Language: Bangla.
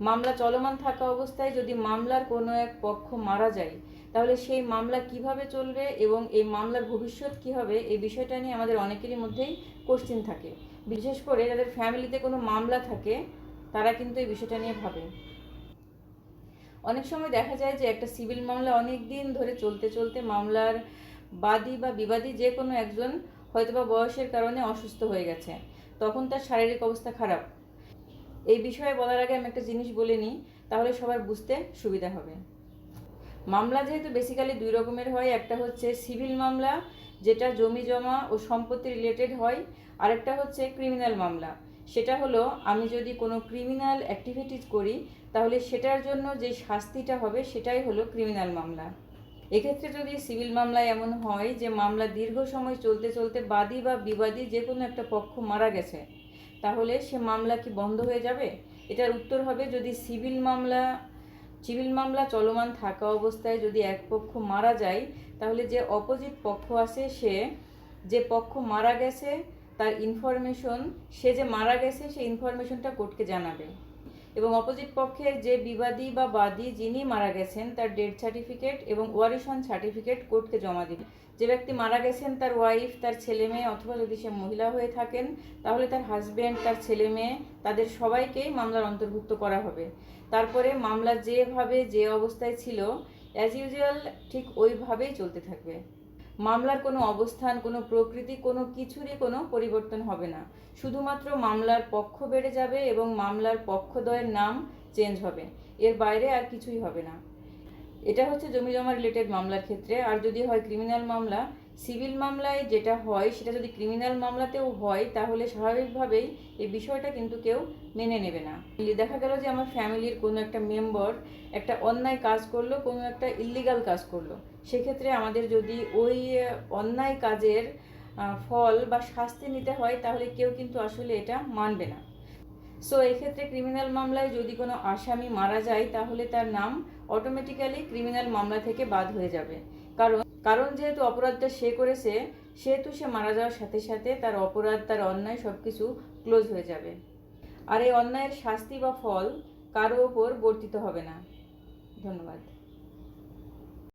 মামলা চলমান থাকা অবস্থায় যদি মামলার কোনো এক পক্ষ মারা যায়, তাহলে সেই মামলা কীভাবে চলবে এবং এই মামলার ভবিষ্যৎ কী হবে, এই বিষয়টা নিয়ে আমাদের অনেকেরই মধ্যেই কোশ্চিন থাকে। বিশেষ করে যাদের ফ্যামিলিতে কোনো মামলা থাকে, তারা কিন্তু এই বিষয়টা নিয়ে ভাবে। অনেক সময় দেখা যায় যে একটা সিভিল মামলা অনেক দিন ধরে চলতে চলতে মামলার বাদী বা বিবাদী যে কোনো একজন হয়তোবা বয়সের কারণে অসুস্থ হয়ে গেছে। তখন তার শারীরিক অবস্থা খারাপ। এই বিষয়ে বলার আগে আমি একটা জিনিস বলে নিই, তাহলে সবার বুঝতে সুবিধা হবে। মামলা যেহেতু বেসিক্যালি দুই রকমের হয়, একটা হচ্ছে সিভিল মামলা, যেটা জমি জমা ও সম্পত্তি রিলেটেড হয় আরেকটা হচ্ছে ক্রিমিনাল মামলা। সেটা হলো, আমি যদি কোনো ক্রিমিনাল অ্যাক্টিভিটিস করি, তাহলে সেটার জন্য যে শাস্তিটা হবে, সেটাই হলো ক্রিমিনাল মামলা। এক্ষেত্রে যদি সিভিল মামলায় এমন হয় যে মামলা দীর্ঘ সময় চলতে চলতে বাদী বা বিবাদী যে কোনো একটা পক্ষ মারা গেছে তাহলে সে মামলা কি বন্ধ হয়ে যাবে? এটার উত্তর হবে যদি সিভিল মামলা সিভিল মামলা চলমান থাকা অবস্থায় যদি এক পক্ষ মারা যায়, তাহলে যে অপোজিট পক্ষ আছে সে, যে পক্ষ মারা গেছে, তার ইনফরমেশন সে যে মারা গেছে সেই ইনফরমেশনটা কোর্টকে জানাবে। অপোজিট পক্ষের যে বিবাদী বা বাদী যিনি মারা গেছেন, তার ডেথ সার্টিফিকেট এবং ওয়ারিশন সার্টিফিকেট কোর্টকে জমা দিবে যে ব্যক্তি মারা গেছেন, তার ওয়াইফ তার ছেলে মেয়ে অথবা যদি সে মহিলা হয়ে থাকেন, তাহলে তার হাজব্যান্ড তার ছেলে মেয়ে, তাদের সবাইকেই মামলার অন্তর্ভুক্ত করা হবে। তারপরে মামলা যেভাবে যে অবস্থায় ছিল অ্যাজ ইউজুয়াল ঠিক ওইভাবেই চলতে থাকবে। মামলার কোনো অবস্থান, কোনো প্রকৃতি, কোনো কিছুরই কোনো পরিবর্তন হবে না। শুধুমাত্র মামলার পক্ষ বেড়ে যাবে এবং মামলার পক্ষদয়ের নাম চেঞ্জ হবে। এর বাইরে আর কিছুই হবে না। এটা হচ্ছে জমি জমা রিলেটেড মামলার ক্ষেত্রে। আর যদি হয় ক্রিমিনাল মামলা সিভিল মামলায় যেটা হয়, সেটা যদি ক্রিমিনাল মামলাতেও হয়, তাহলে স্বাভাবিকভাবেই এই বিষয়টা কিন্তু কেউ মেনে নেবে না। দেখা গেল যে আমার ফ্যামিলির কোনো একটা মেম্বার একটা অন্যায় কাজ করল, কোনো একটা ইল্লিগাল কাজ করল। সেক্ষেত্রে আমাদের যদি ওই অন্যায় কাজের ফল বা শাস্তি নিতে হয়, তাহলে কেউ কিন্তু আসলে এটা মানবে না। সো এক্ষেত্রে ক্রিমিনাল মামলায় যদি কোনো আসামি মারা যায়, তাহলে তার নাম অটোমেটিক্যালি ক্রিমিনাল মামলা থেকে বাদ হয়ে যাবে। কারণ কারণ যেহেতু অপরাধটা সে করেছে, সেহেতু সে মারা যাওয়ার সাথে সাথে তার অপরাধ, তার অন্যায় সব কিছু ক্লোজ হয়ে যাবে। আর এই অন্যায়ের শাস্তি বা ফল কারও ওপর বর্তিত হবে না। ধন্যবাদ।